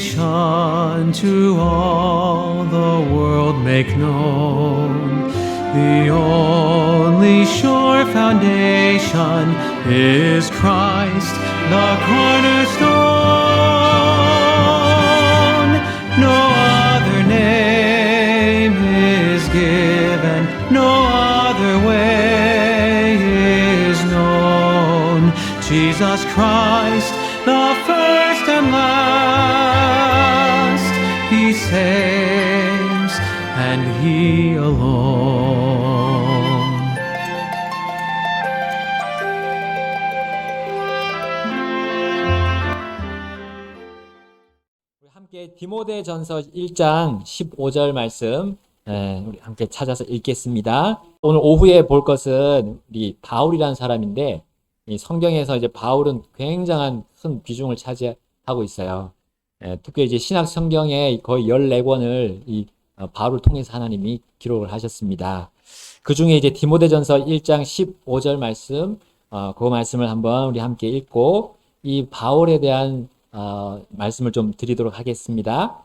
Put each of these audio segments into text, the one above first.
salvation to all the world make known. The only sure foundation is Christ, the cornerstone. No other name is given, no other way is known. Jesus Christ, 함께 디모데 전서 1장 15절 말씀 예, 우리 함께 찾아서 읽겠습니다. 오늘 오후에 볼 것은 우리 바울이라는 사람인데 이 성경에서 이제 바울은 굉장한 큰 비중을 차지하고 있어요. 예, 특히 이제 신약 성경에 거의 14권을 이 어, 바울을 통해서 하나님이 기록을 하셨습니다. 그 중에 이제 디모데전서 1장 15절 말씀, 어, 그 말씀을 한번 우리 함께 읽고 이 바울에 대한 어, 말씀을 좀 드리도록 하겠습니다.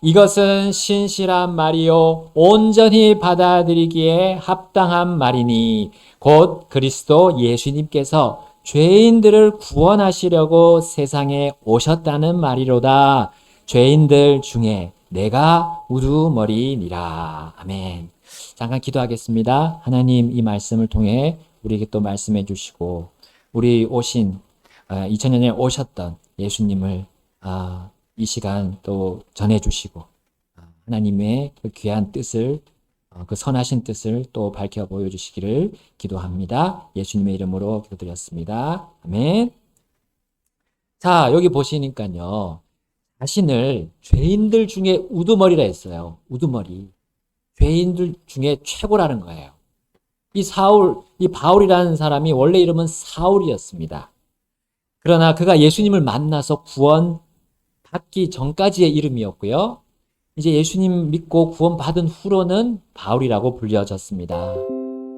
이것은 신실한 말이요 온전히 받아들이기에 합당한 말이니 곧 그리스도 예수님께서 죄인들을 구원하시려고 세상에 오셨다는 말이로다. 죄인들 중에 내가 우두머리니라. 아멘. 잠깐 기도하겠습니다. 하나님 이 말씀을 통해 우리에게 또 말씀해 주시고 우리 오신 2000년에 오셨던 예수님을 아, 이 시간 또 전해주시고 아, 하나님의 그 귀한 뜻을 어, 그 선하신 뜻을 또 밝혀 보여주시기를 기도합니다. 예수님의 이름으로 기도드렸습니다. 아멘. 자 여기 보시니까요 자신을 죄인들 중에 우두머리라 했어요. 우두머리. 죄인들 중에 최고라는 거예요. 이 사울, 이 바울이라는 사람이 원래 이름은 사울이었습니다. 그러나 그가 예수님을 만나서 구원 받기 전까지의 이름이었고요. 이제 예수님 믿고 구원받은 후로는 바울이라고 불려졌습니다.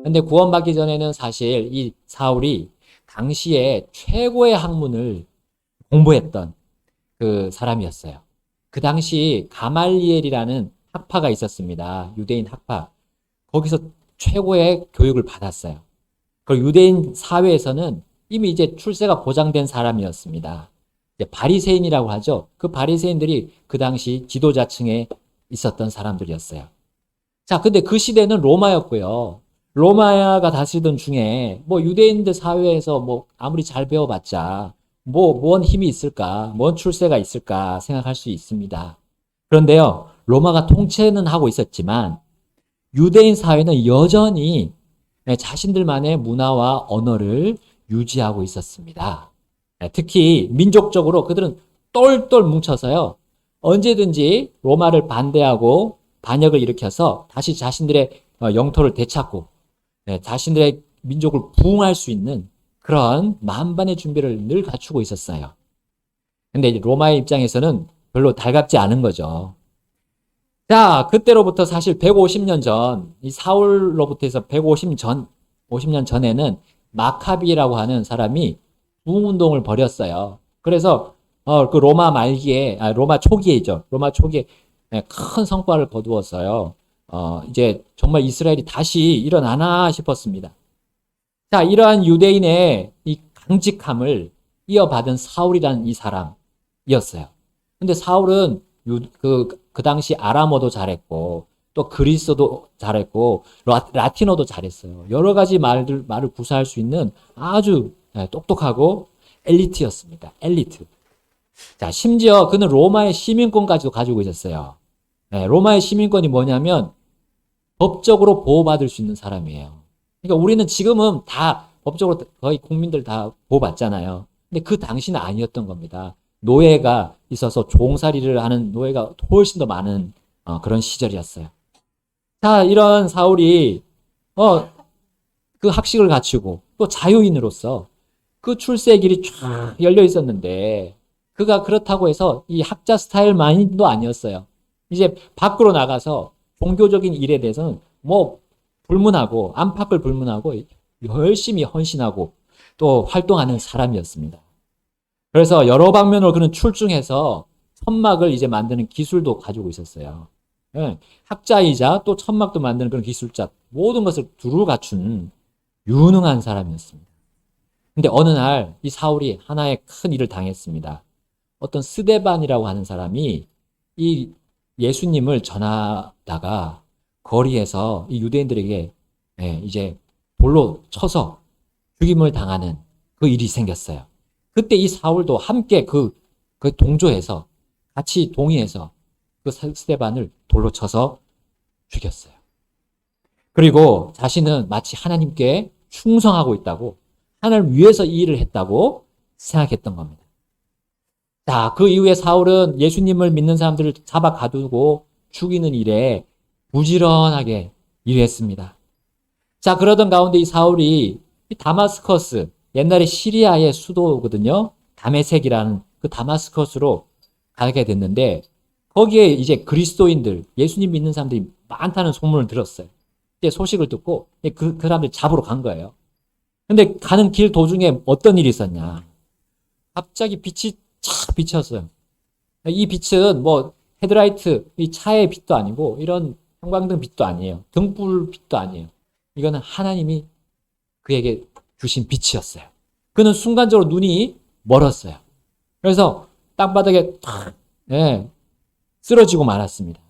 근데 구원받기 전에는 사실 이 사울이 당시에 최고의 학문을 공부했던 그 사람이었어요. 그 당시 가말리엘이라는 학파가 있었습니다. 유대인 학파. 거기서 최고의 교육을 받았어요. 그 유대인 사회에서는 이미 이제 출세가 보장된 사람이었습니다. 바리새인이라고 하죠. 그 바리새인들이 그 당시 지도자층에 있었던 사람들이었어요. 자, 근데 그 시대는 로마였고요. 로마가 다스리던 중에 뭐 유대인들 사회에서 뭐 아무리 잘 배워봤자 뭐 뭔 힘이 있을까, 뭔 출세가 있을까 생각할 수 있습니다. 그런데요, 로마가 통치는 하고 있었지만 유대인 사회는 여전히 자신들만의 문화와 언어를 유지하고 있었습니다. 네, 특히 민족적으로 그들은 똘똘 뭉쳐서요. 언제든지 로마를 반대하고 반역을 일으켜서 다시 자신들의 어, 영토를 되찾고 네, 자신들의 민족을 부흥할 수 있는 그런 만반의 준비를 늘 갖추고 있었어요. 근데 로마의 입장에서는 별로 달갑지 않은 거죠. 자, 그때로부터 사실 150년 전, 이 사울로부터 해서 150 전, 50년 전에는 마카비라고 하는 사람이 부흥운동을 벌였어요. 그래서 어, 그 로마 말기에, 아, 로마 초기에죠. 로마 초기에 네, 큰 성과를 거두었어요. 어, 이제 정말 이스라엘이 다시 일어나나 싶었습니다. 자, 이러한 유대인의 이 강직함을 이어받은 사울이라는 이 사람이었어요. 근데 사울은 유, 그, 그 당시 아람어도 잘했고, 또 그리스도 잘했고, 라, 티노도 잘했어요. 여러 가지 말들, 말을 구사할 수 있는 아주 네, 똑똑하고 엘리트였습니다. 엘리트. 자, 심지어 그는 로마의 시민권까지도 가지고 있었어요. 네, 로마의 시민권이 뭐냐면 법적으로 보호받을 수 있는 사람이에요. 그러니까 우리는 지금은 다 법적으로 거의 국민들 다 보호받잖아요. 근데 그 당시는 아니었던 겁니다. 노예가 있어서 종살이를 하는 노예가 훨씬 더 많은 어, 그런 시절이었어요. 자, 이런 사울이 어, 그 학식을 갖추고 또 자유인으로서 그 출세의 길이 쫙 열려 있었는데 그가 그렇다고 해서 이 학자 스타일만도 아니었어요. 이제 밖으로 나가서 종교적인 일에 대해서는 뭐 불문하고 안팎을 불문하고 열심히 헌신하고 또 활동하는 사람이었습니다. 그래서 여러 방면으로 그는 출중해서 천막을 이제 만드는 기술도 가지고 있었어요. 예, 학자이자 또 천막도 만드는 그런 기술자, 모든 것을 두루 갖춘 유능한 사람이었습니다. 근데 어느 날 이 사울이 하나의 큰 일을 당했습니다. 어떤 스데반이라고 하는 사람이 이 예수님을 전하다가 거리에서 이 유대인들에게 예, 이제 돌로 쳐서 죽임을 당하는 그 일이 생겼어요. 그때 이 사울도 함께 그, 그 동조해서 같이 동의해서 그 스데반을 돌로 쳐서 죽였어요. 그리고 자신은 마치 하나님께 충성하고 있다고 하나님을 위해서 이 일을 했다고 생각했던 겁니다. 자, 그 이후에 사울은 예수님을 믿는 사람들을 잡아 가두고 죽이는 일에 부지런하게 일했습니다. 자, 그러던 가운데 이 사울이 이 다마스커스, 옛날에 시리아의 수도거든요. 다메색이라는 그 다마스커스로 가게 됐는데, 거기에 이제 그리스도인들, 예수님 믿는 사람들이 많다는 소문을 들었어요. 이제 소식을 듣고 그, 그 사람들 잡으러 간 거예요. 근데 가는 길 도중에 어떤 일이 있었냐. 갑자기 빛이 착 비쳤어요. 이 빛은 뭐 헤드라이트, 이 차의 빛도 아니고 이런 형광등 빛도 아니에요. 등불 빛도 아니에요. 이거는 하나님이 그에게 주신 빛이었어요. 그는 순간적으로 눈이 멀었어요. 그래서 땅바닥에 탁, 예, 쓰러지고 말았습니다.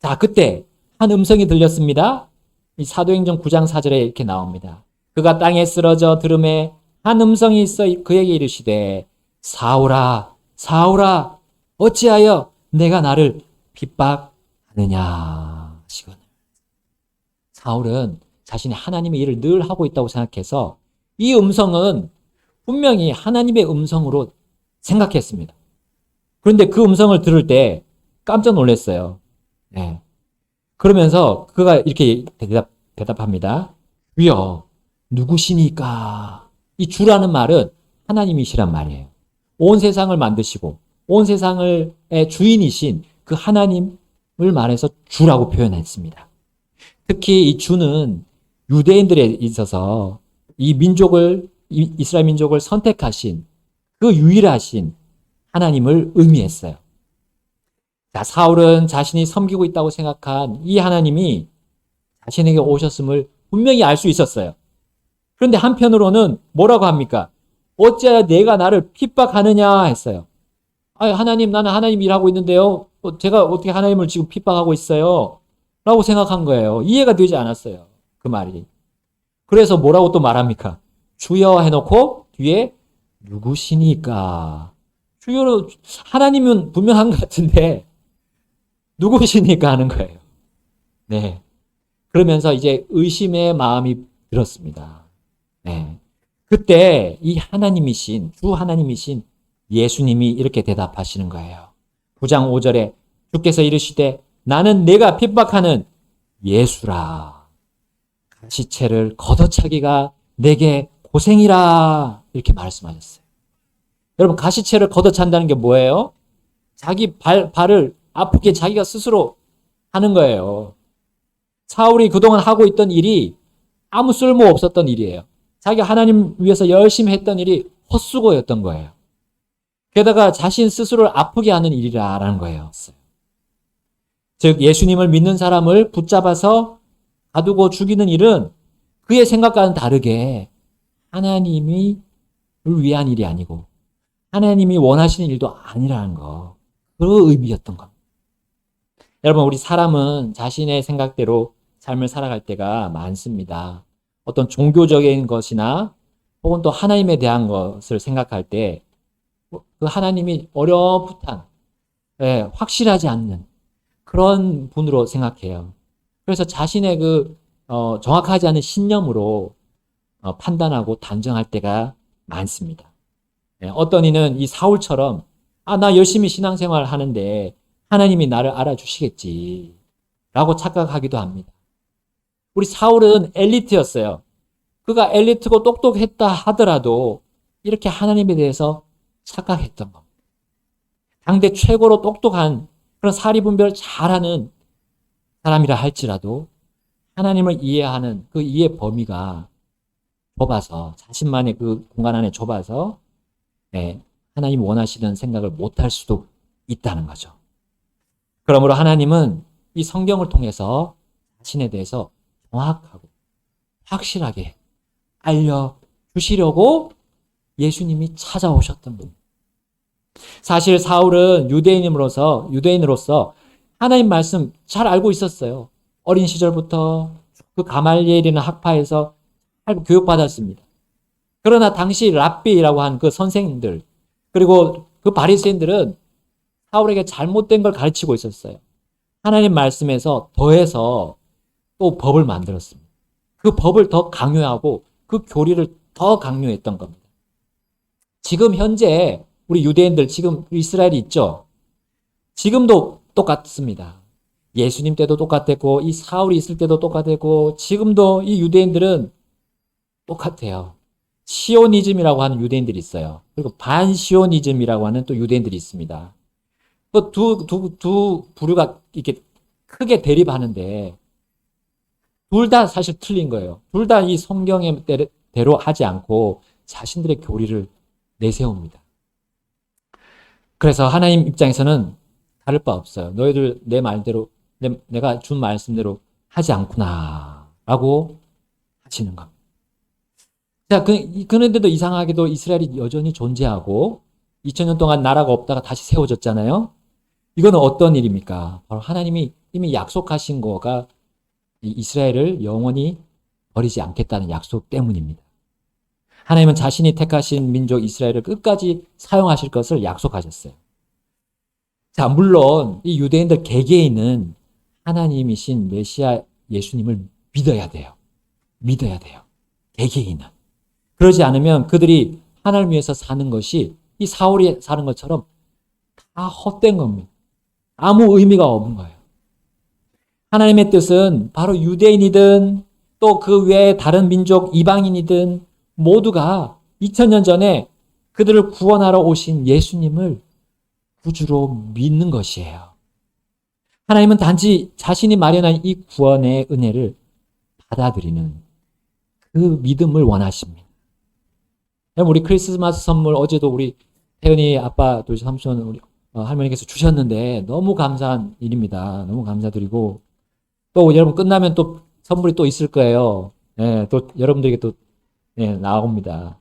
자, 그때 한 음성이 들렸습니다. 이 사도행전 9장 4절에 이렇게 나옵니다. 그가 땅에 쓰러져 들음에 한 음성이 있어 그에게 이르시되 사울아 사울아 어찌하여 내가 나를 핍박하느냐 하시거늘 사울은 자신이 하나님의 일을 늘 하고 있다고 생각해서 이 음성은 분명히 하나님의 음성으로 생각했습니다. 그런데 그 음성을 들을 때 깜짝 놀랐어요. 네. 그러면서 그가 이렇게 대답, 대답합니다. 위여, 누구시니까? 이 주라는 말은 하나님이시란 말이에요. 온 세상을 만드시고, 온 세상을 주인이신 그 하나님을 말해서 주라고 표현했습니다. 특히 이 주는 유대인들에 있어서 이 민족을, 이스라엘 민족을 선택하신 그 유일하신 하나님을 의미했어요. 자, 사울은 자신이 섬기고 있다고 생각한 이 하나님이 자신에게 오셨음을 분명히 알 수 있었어요. 그런데 한편으로는 뭐라고 합니까? 어찌하여 내가 나를 핍박하느냐 했어요. 아, 하나님, 나는 하나님 일하고 있는데요. 어, 제가 어떻게 하나님을 지금 핍박하고 있어요? 라고 생각한 거예요. 이해가 되지 않았어요. 그 말이. 그래서 뭐라고 또 말합니까? 주여 해놓고 뒤에 누구시니까. 주여로, 하나님은 분명한 것 같은데, 누구시니까 하는 거예요. 네. 그러면서 이제 의심의 마음이 들었습니다. 네. 그때 이 하나님이신, 주 하나님이신 예수님이 이렇게 대답하시는 거예요. 9장 5절에 주께서 이르시되 나는 내가 핍박하는 예수라. 가시체를 걷어차기가 내게 고생이라. 이렇게 말씀하셨어요. 여러분, 가시체를 걷어찬다는 게 뭐예요? 자기 발, 발을 아프게 자기가 스스로 하는 거예요. 사울이 그동안 하고 있던 일이 아무 쓸모 없었던 일이에요. 자기가 하나님 위해서 열심히 했던 일이 헛수고였던 거예요. 게다가 자신 스스로를 아프게 하는 일이라는 거예요. 즉, 예수님을 믿는 사람을 붙잡아서 가두고 죽이는 일은 그의 생각과는 다르게 하나님이 위한 일이 아니고 하나님이 원하시는 일도 아니라는 거. 그 의미였던 겁니다. 여러분, 우리 사람은 자신의 생각대로 삶을 살아갈 때가 많습니다. 어떤 종교적인 것이나 혹은 또 하나님에 대한 것을 생각할 때 그 하나님이 어렴풋한, 예, 확실하지 않는 그런 분으로 생각해요. 그래서 자신의 그 어, 정확하지 않은 신념으로 어, 판단하고 단정할 때가 많습니다. 예, 어떤 이는 이 사울처럼 아, 나 열심히 신앙생활 하는데 하나님이 나를 알아주시겠지. 라고 착각하기도 합니다. 우리 사울은 엘리트였어요. 그가 엘리트고 똑똑했다 하더라도 이렇게 하나님에 대해서 착각했던 겁니다. 당대 최고로 똑똑한 그런 사리분별 잘하는 사람이라 할지라도 하나님을 이해하는 그 이해 범위가 좁아서 자신만의 그 공간 안에 좁아서 네, 하나님 원하시는 생각을 못할 수도 있다는 거죠. 그러므로 하나님은 이 성경을 통해서 자신에 대해서 정확하고 확실하게 알려주시려고 예수님이 찾아오셨던 겁니다. 사실 사울은 유대인으로서, 유대인으로서 하나님 말씀 잘 알고 있었어요. 어린 시절부터 그 가말리엘이라는 학파에서 잘 교육받았습니다. 그러나 당시 랍비라고 한 그 선생님들, 그리고 그 바리새인들은 사울에게 잘못된 걸 가르치고 있었어요. 하나님 말씀에서 더해서 또 법을 만들었습니다. 그 법을 더 강요하고 그 교리를 더 강요했던 겁니다. 지금 현재 우리 유대인들 지금 이스라엘이 있죠. 지금도 똑같습니다. 예수님 때도 똑같았고 이 사울이 있을 때도 똑같았고 지금도 이 유대인들은 똑같아요. 시오니즘이라고 하는 유대인들이 있어요. 그리고 반시오니즘이라고 하는 또 유대인들이 있습니다. 그 두, 두, 두 부류가 이렇게 크게 대립하는데 둘 다 사실 틀린 거예요. 둘 다 이 성경의 대로 하지 않고 자신들의 교리를 내세웁니다. 그래서 하나님 입장에서는 다를 바 없어요. 너희들 내 말대로 내, 내가 준 말씀대로 하지 않구나 라고 하시는 겁니다. 자, 그, 그런데도 이상하게도 이스라엘이 여전히 존재하고 2000년 동안 나라가 없다가 다시 세워졌잖아요. 이거는 어떤 일입니까? 바로 하나님이 이미 약속하신 거가 이스라엘을 영원히 버리지 않겠다는 약속 때문입니다. 하나님은 자신이 택하신 민족 이스라엘을 끝까지 사용하실 것을 약속하셨어요. 자, 물론 이 유대인들 개개인은 하나님이신 메시아 예수님을 믿어야 돼요. 믿어야 돼요. 개개인은. 그러지 않으면 그들이 하나님 위해서 사는 것이 이 사울이 사는 것처럼 다 헛된 겁니다. 아무 의미가 없는 거예요. 하나님의 뜻은 바로 유대인이든 또 그 외에 다른 민족 이방인이든 모두가 2000년 전에 그들을 구원하러 오신 예수님을 구주로 믿는 것이에요. 하나님은 단지 자신이 마련한 이 구원의 은혜를 받아들이는 그 믿음을 원하십니다. 우리 크리스마스 선물 어제도 우리 태연이 아빠 또 삼촌 우리 어, 할머니께서 주셨는데 너무 감사한 일입니다. 너무 감사드리고 또 여러분 끝나면 또 선물이 또 있을 거예요. 네, 또 여러분들에게 또 네, 나옵니다.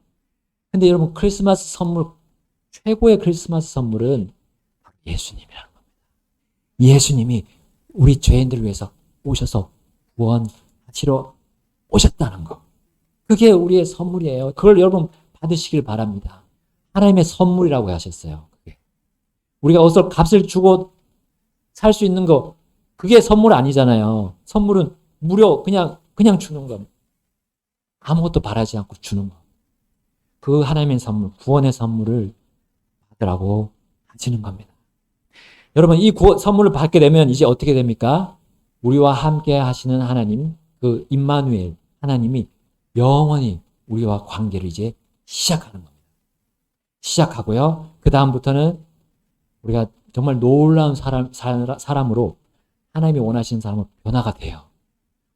근데 여러분 크리스마스 선물 최고의 크리스마스 선물은 예수님이라는 겁니다. 예수님이 우리 죄인들을 위해서 오셔서 구원하시러 오셨다는 거. 그게 우리의 선물이에요. 그걸 여러분 받으시길 바랍니다. 하나님의 선물이라고 하셨어요. 그게. 우리가 어서 값을 주고 살 수 있는 거 그게 선물 아니잖아요. 선물은 무료 그냥 그냥 주는 겁니다. 아무것도 바라지 않고 주는 거. 그 하나님의 선물, 구원의 선물을 받으라고 하시는 겁니다. 여러분, 이 구, 선물을 받게 되면 이제 어떻게 됩니까? 우리와 함께 하시는 하나님, 그 임마누엘 하나님이 영원히 우리와 관계를 이제 시작하는 겁니다. 시작하고요. 그 다음부터는 우리가 정말 놀라운 사람, 사람으로 하나님이 원하시는 사람은 변화가 돼요.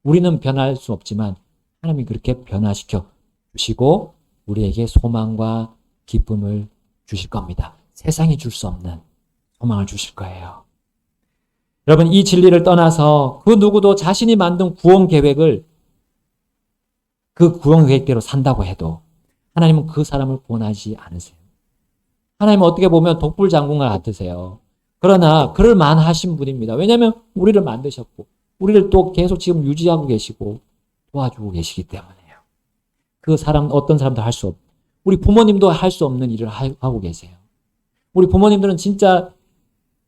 우리는 변할 수 없지만 하나님이 그렇게 변화시켜 주시고 우리에게 소망과 기쁨을 주실 겁니다. 세상이 줄 수 없는 소망을 주실 거예요. 여러분, 이 진리를 떠나서 그 누구도 자신이 만든 구원 계획을 그 구원 계획대로 산다고 해도 하나님은 그 사람을 구원하지 않으세요. 하나님은 어떻게 보면 독불 장군과 같으세요. 그러나 그럴 만하신 분입니다. 왜냐하면 우리를 만드셨고 우리를 또 계속 지금 유지하고 계시고 도와주고 계시기 때문에요. 그 사람 어떤 사람도 할 수 없. 우리 부모님도 할 수 없는 일을 하고 계세요. 우리 부모님들은 진짜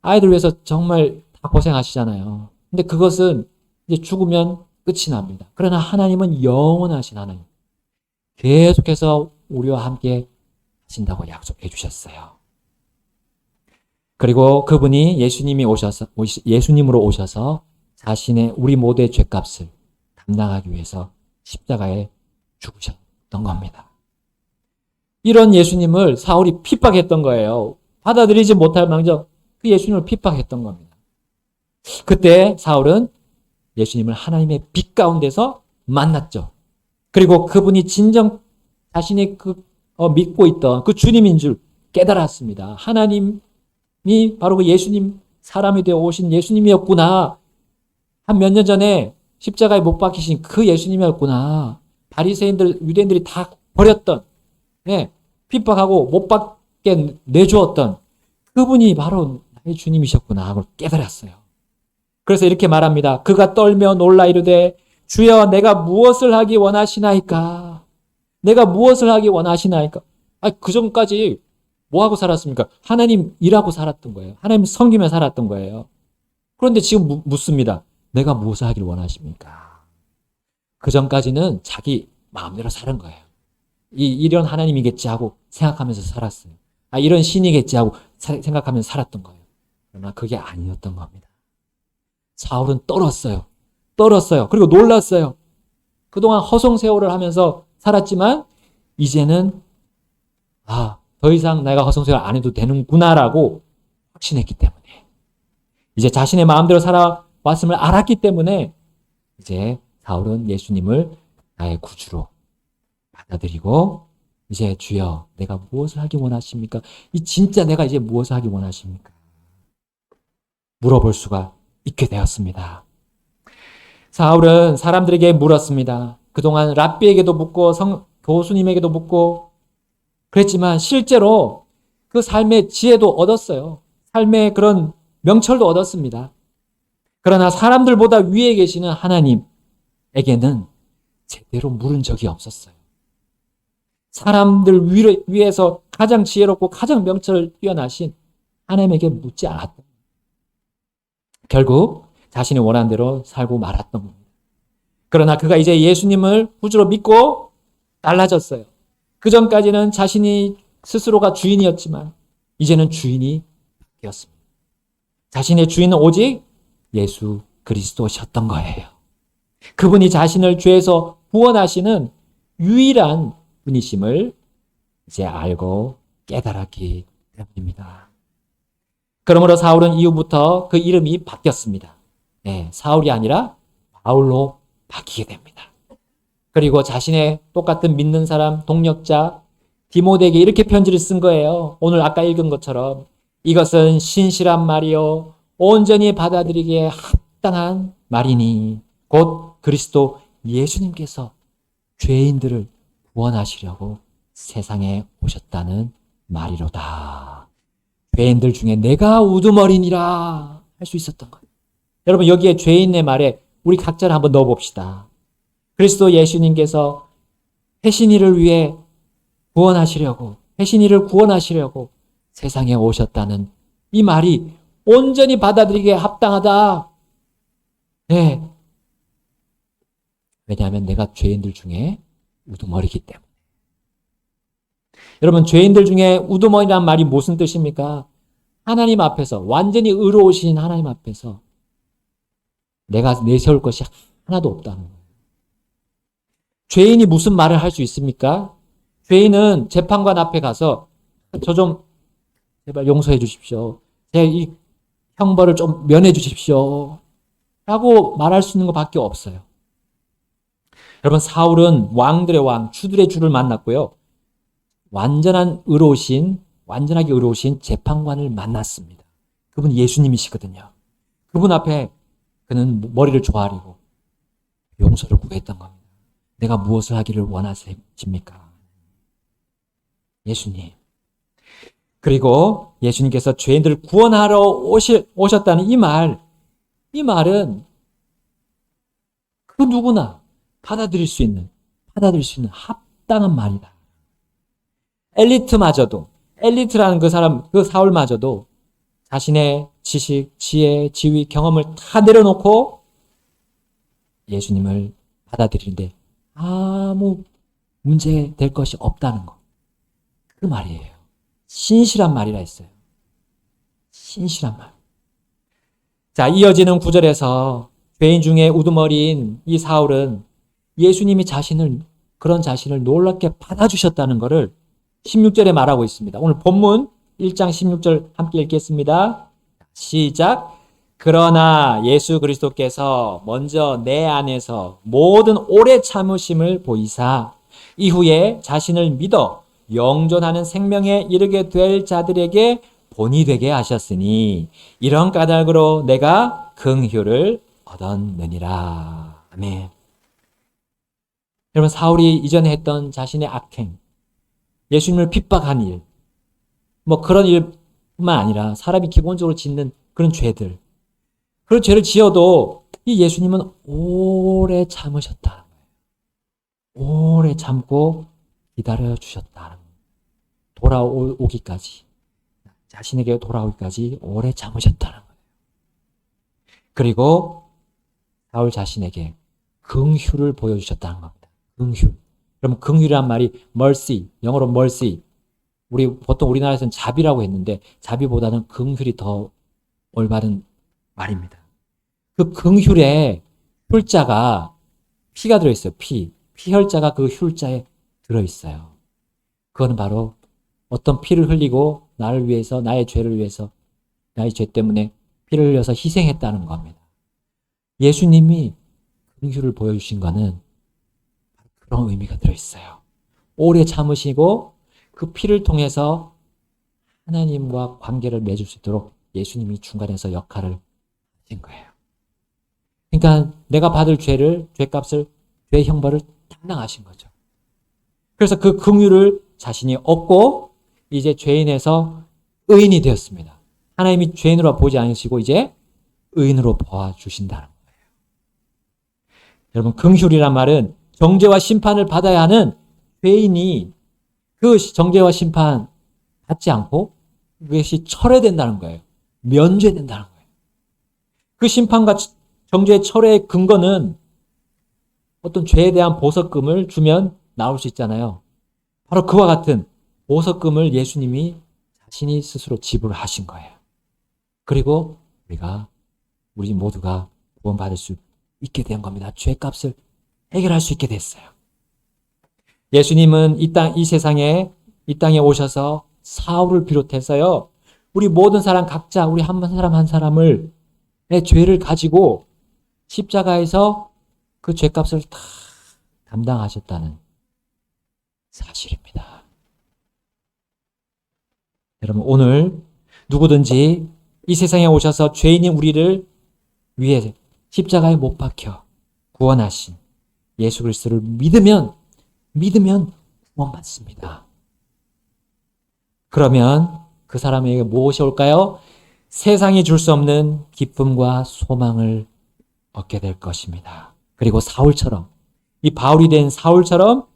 아이들 위해서 정말 다 고생하시잖아요. 근데 그것은 이제 죽으면 끝이 납니다. 그러나 하나님은 영원하신 하나님. 계속해서 우리와 함께 하신다고 약속해 주셨어요. 그리고 그분이 예수님이 오셔서, 예수님으로 오셔서 자신의 우리 모두의 죄값을 감당하기 위해서 십자가에 죽으셨던 겁니다. 이런 예수님을 사울이 핍박했던 거예요. 받아들이지 못할 망정 그 예수님을 핍박했던 겁니다. 그때 사울은 예수님을 하나님의 빛 가운데서 만났죠. 그리고 그분이 진정 자신이 그 어, 믿고 있던 그 주님인 줄 깨달았습니다. 하나님 바로 그 예수님 사람이 되어 오신 예수님이었구나. 한 몇 년 전에 십자가에 못 박히신 그 예수님이었구나. 바리새인들 유대인들이 다 버렸던 예, 핍박하고 못 박게 내주었던 그분이 바로 나의 주님이셨구나 하고 깨달았어요. 그래서 이렇게 말합니다. 그가 떨며 놀라 이르되 주여 내가 무엇을 하기 원하시나이까? 내가 무엇을 하기 원하시나이까? 아, 그 전까지 뭐 하고 살았습니까? 하나님 일하고 살았던 거예요. 하나님 섬기며 살았던 거예요. 그런데 지금 무- 묻습니다. 내가 무엇을 하길 원하십니까? 그 전까지는 자기 마음대로 사는 거예요. 이, 이런 하나님이겠지 하고 생각하면서 살았어요. 아, 이런 신이겠지 하고 사- 생각하면서 살았던 거예요. 그러나 그게 아니었던 겁니다. 사울은 떨었어요. 떨었어요. 그리고 놀랐어요. 그동안 허송세월을 하면서 살았지만, 이제는, 아, 더 이상 내가 허송세월 안 해도 되는구나라고 확신했기 때문에. 이제 자신의 마음대로 살아왔음을 알았기 때문에, 이제 사울은 예수님을 나의 구주로 받아들이고, 이제 주여, 내가 무엇을 하기 원하십니까? 이 진짜 내가 이제 무엇을 하기 원하십니까? 물어볼 수가 있게 되었습니다. 사울은 사람들에게 물었습니다. 그동안 랍비에게도 묻고 성, 교수님에게도 묻고 그랬지만 실제로 그 삶의 지혜도 얻었어요. 삶의 그런 명철도 얻었습니다. 그러나 사람들보다 위에 계시는 하나님에게는 제대로 물은 적이 없었어요. 사람들 위- 위에서 가장 지혜롭고 가장 명철 뛰어나신 하나님에게 묻지 않았던. 결국 자신이 원하는 대로 살고 말았던 겁니다. 그러나 그가 이제 예수님을 구주로 믿고 달라졌어요. 그 전까지는 자신이 스스로가 주인이었지만 이제는 주인이 바뀌었습니다. 자신의 주인은 오직 예수 그리스도셨던 거예요. 그분이 자신을 죄에서 구원하시는 유일한 분이심을 이제 알고 깨달았기 때문입니다. 그러므로 사울은 이후부터 그 이름이 바뀌었습니다. 네, 사울이 아니라 바울로 바뀌게 됩니다. 그리고 자신의 똑같은 믿는 사람, 동력자, 디모데에게 이렇게 편지를 쓴 거예요. 오늘 아까 읽은 것처럼 이것은 신실한 말이요. 온전히 받아들이기에 합당한 말이니 곧 그리스도 예수님께서 죄인들을 구원하시려고 세상에 오셨다는 말이로다. 죄인들 중에 내가 우두머리니라 할 수 있었던 거예요. 여러분 여기에 죄인의 말에 우리 각자를 한번 넣어봅시다. 그리스도 예수님께서 회신이를 위해 구원하시려고 회신이를 구원하시려고 세상에 오셨다는 이 말이 온전히 받아들이기에 합당하다. 네. 왜냐하면 내가 죄인들 중에 우두머리이기 때문에. 여러분 죄인들 중에 우두머리란 말이 무슨 뜻입니까? 하나님 앞에서 완전히 의로우신 하나님 앞에서 내가 내세울 것이 하나도 없다는 거예요. 죄인이 무슨 말을 할 수 있습니까? 죄인은 재판관 앞에 가서 저 좀 제발 용서해 주십시오. 제 이 형벌을 좀 면해 주십시오. 라고 말할 수 있는 것밖에 없어요. 여러분 사울은 왕들의 왕, 주들의 주를 만났고요. 완전한 의로우신, 완전하게 의로우신 재판관을 만났습니다. 그분 예수님이시거든요. 그분 앞에 그는 머리를 조아리고 용서를 구했던 겁니다. 내가 무엇을 하기를 원하십니까? 예수님. 그리고 예수님께서 죄인들을 구원하러 오시, 오셨다는 이 말, 이 말은 그 누구나 받아들일 수 있는, 받아들일 수 있는 합당한 말이다. 엘리트마저도, 엘리트라는 그 사람, 그 사울마저도 자신의 지식, 지혜, 지위, 경험을 다 내려놓고 예수님을 받아들이는데 아무 문제 될 것이 없다는 것. 그 말이에요. 신실한 말이라 했어요. 신실한 말. 자, 이어지는 구절에서 죄인 중에 우두머리인 이 사울은 예수님이 자신을, 그런 자신을 놀랍게 받아주셨다는 것을 16절에 말하고 있습니다. 오늘 본문 1장 16절 함께 읽겠습니다. 시작. 그러나 예수 그리스도께서 먼저 내 안에서 모든 오래 참으심을 보이사 이후에 자신을 믿어 영존하는 생명에 이르게 될 자들에게 본이 되게 하셨으니 이런 까닭으로 내가 긍휼을 얻었느니라. 아멘. 여러분 사울이 이전에 했던 자신의 악행, 예수님을 핍박한 일, 뭐 그런 일뿐만 아니라 사람이 기본적으로 짓는 그런 죄들, 그런 죄를 지어도 이 예수님은 오래 참으셨다. 오래 참고 기다려 주셨다. 돌아오기까지 자신에게 돌아오기까지 오래 참으셨다는 거예요. 그리고 사울 자신에게 긍휼을 보여주셨다는 겁니다. 긍휼. 그럼 긍휼이란 말이 mercy, 영어로 mercy. 우리 보통 우리나라에서는 자비라고 했는데 자비보다는 긍휼이 더 올바른 말입니다. 그 긍휼에 훌자가 피가 들어있어요. 피. 피혈자가 그 훌자에 들어있어요. 그거는 바로 어떤 피를 흘리고 나를 위해서 나의 죄를 위해서 나의 죄 때문에 피를 흘려서 희생했다는 겁니다. 예수님이 긍휼을 보여주신 거는 그런 의미가 들어있어요. 오래 참으시고 그 피를 통해서 하나님과 관계를 맺을 수 있도록 예수님이 중간에서 역할을 하신 거예요. 그러니까 내가 받을 죄를 죄값을 죄 형벌을 담당하신 거죠. 그래서 그 긍휼을 자신이 얻고 이제 죄인에서 의인이 되었습니다. 하나님이 죄인으로 보지 않으시고 이제 의인으로 보아 주신다는 거예요. 여러분 긍휼이란 말은 정죄와 심판을 받아야 하는 죄인이 그 정죄와 심판 받지 않고 그것이 철회된다는 거예요. 면죄된다는 거예요. 그 심판과 정죄의 철회의 근거는 어떤 죄에 대한 보석금을 주면 나올 수 있잖아요. 바로 그와 같은 보석금을 예수님이 자신이 스스로 지불하신 거예요. 그리고 우리가 우리 모두가 구원받을 수 있게 된 겁니다. 죄값을 해결할 수 있게 됐어요. 예수님은 이 땅, 이 세상에, 이 땅에 오셔서 사울을 비롯해서요, 우리 모든 사람 각자, 우리 한 사람 한 사람을, 내 죄를 가지고 십자가에서 그 죄값을 다 담당하셨다는 사실입니다. 여러분, 오늘 누구든지 이 세상에 오셔서 죄인인 우리를 위해 십자가에 못 박혀 구원하신 예수 그리스도를 믿으면 믿으면 구원받습니다. 그러면 그 사람에게 무엇이 올까요? 세상이 줄 수 없는 기쁨과 소망을 얻게 될 것입니다. 그리고 사울처럼 이 바울이 된 사울처럼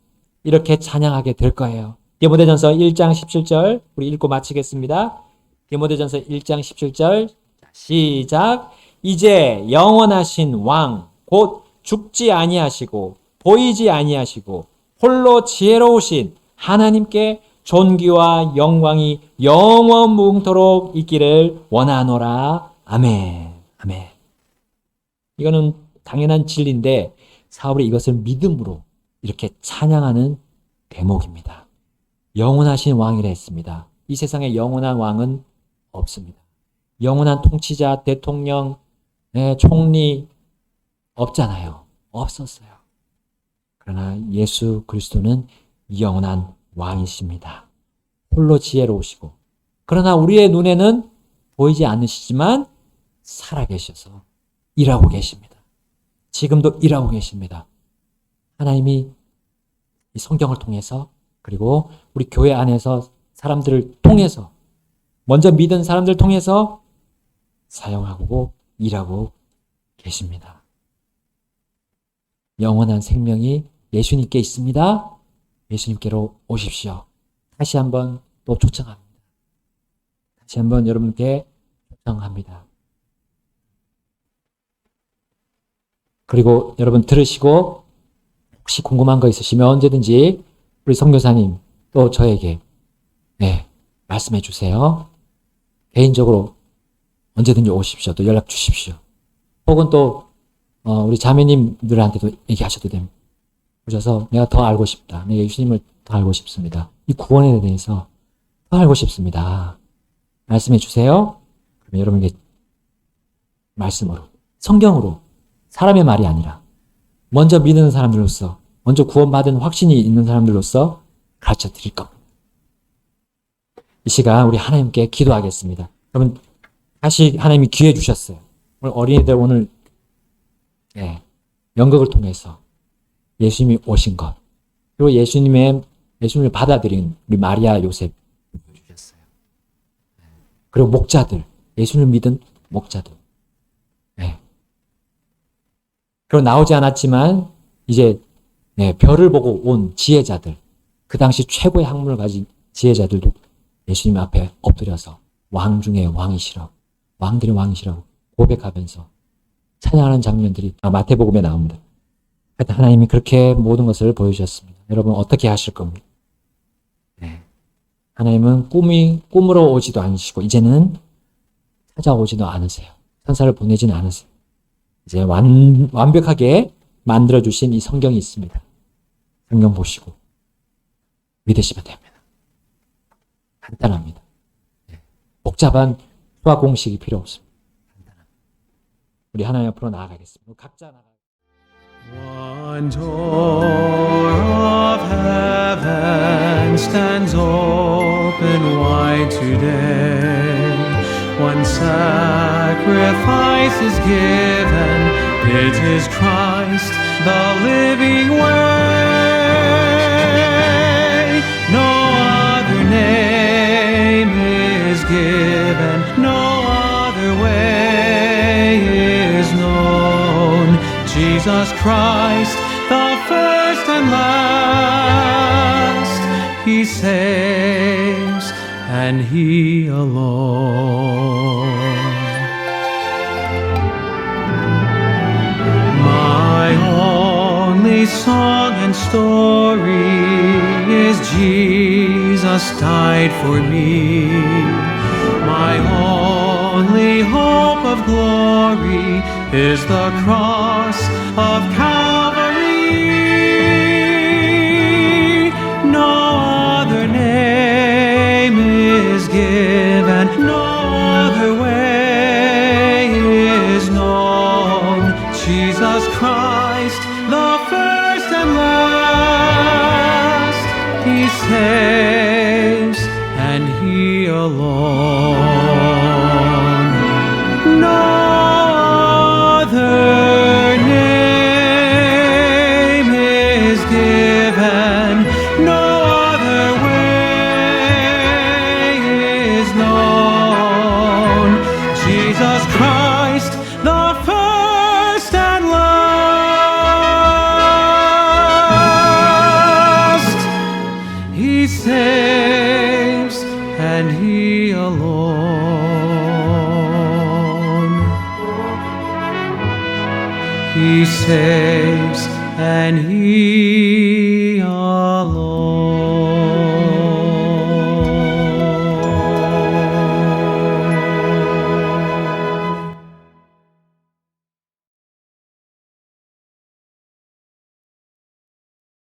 이렇게 찬양하게 될 거예요. 디모데전서 1장 17절 우리 읽고 마치겠습니다. 디모데전서 1장 17절 시작 이제 영원하신 왕 곧 죽지 아니하시고 보이지 아니하시고 홀로 지혜로우신 하나님께 존귀와 영광이 영원 무궁토록 있기를 원하노라. 아멘. 아멘. 이거는 당연한 진리인데 사울이 이것을 믿음으로 이렇게 찬양하는 대목입니다. 영원하신 왕이라 했습니다. 이 세상에 영원한 왕은 없습니다. 영원한 통치자, 대통령, 네, 총리 없잖아요. 없었어요. 그러나 예수 그리스도는 영원한 왕이십니다. 홀로 지혜로우시고 그러나 우리의 눈에는 보이지 않으시지만 살아계셔서 일하고 계십니다. 지금도 일하고 계십니다. 하나님이 이 성경을 통해서 그리고 우리 교회 안에서 사람들을 통해서 먼저 믿은 사람들 통해서 사용하고 일하고 계십니다. 영원한 생명이 예수님께 있습니다. 예수님께로 오십시오. 다시 한번 또 초청합니다. 다시 한번 여러분께 초청합니다. 그리고 여러분 들으시고 혹시 궁금한 거 있으시면 언제든지 우리 성교사님 또 저에게 네, 말씀해 주세요. 개인적으로 언제든지 오십시오. 또 연락 주십시오. 혹은 또 어, 우리 자매님들한테도 얘기하셔도 됩니다. 오셔서 내가 더 알고 싶다. 내가 예수님을 더 알고 싶습니다. 이 구원에 대해서 더 알고 싶습니다. 말씀해 주세요. 그러면 여러분에게 말씀으로, 성경으로, 사람의 말이 아니라 먼저 믿는 사람들로서, 먼저 구원받은 확신이 있는 사람들로서 가르쳐 드릴 겁니다. 이 시간 우리 하나님께 기도하겠습니다. 여러분 다시 하나님이 기회 주셨어요. 오늘 어린이들 오늘 예, 연극을 통해서 예수님이 오신 것 그리고 예수님의 예수님을 받아들인 우리 마리아 요셉 보여주셨어요. 그리고 목자들 예수님을 믿은 목자들. 예. 그리고 나오지 않았지만 이제 네, 별을 보고 온 지혜자들 그 당시 최고의 학문을 가진 지혜자들도 예수님 앞에 엎드려서 왕 중에 왕이시라고 왕들의 왕이시라고 고백하면서 찬양하는 장면들이 마태복음에 나옵니다. 하여튼 하나님이 그렇게 모든 것을 보여주셨습니다. 여러분 어떻게 하실 겁니까? 네. 하나님은 꿈이 꿈으로 오지도 않으시고 이제는 찾아오지도 않으세요. 천사를 보내지는 않으세요. 이제 완, 완벽하게 만들어 주신 이 성경이 있습니다. 성경 보시고 믿으시면 됩니다. 간단합니다. 네. 복잡한 수학 공식이 필요 없습니다. 간단합니다. 우리 하나님 앞으로 나아가겠습니다. 각자 나가. One door of heaven stands open wide today. One sacrifice is given. It is Christ, the living way. Jesus Christ, the first and last. He saves, and He alone. My only song and story is Jesus died for me. My only hope of glory is the cross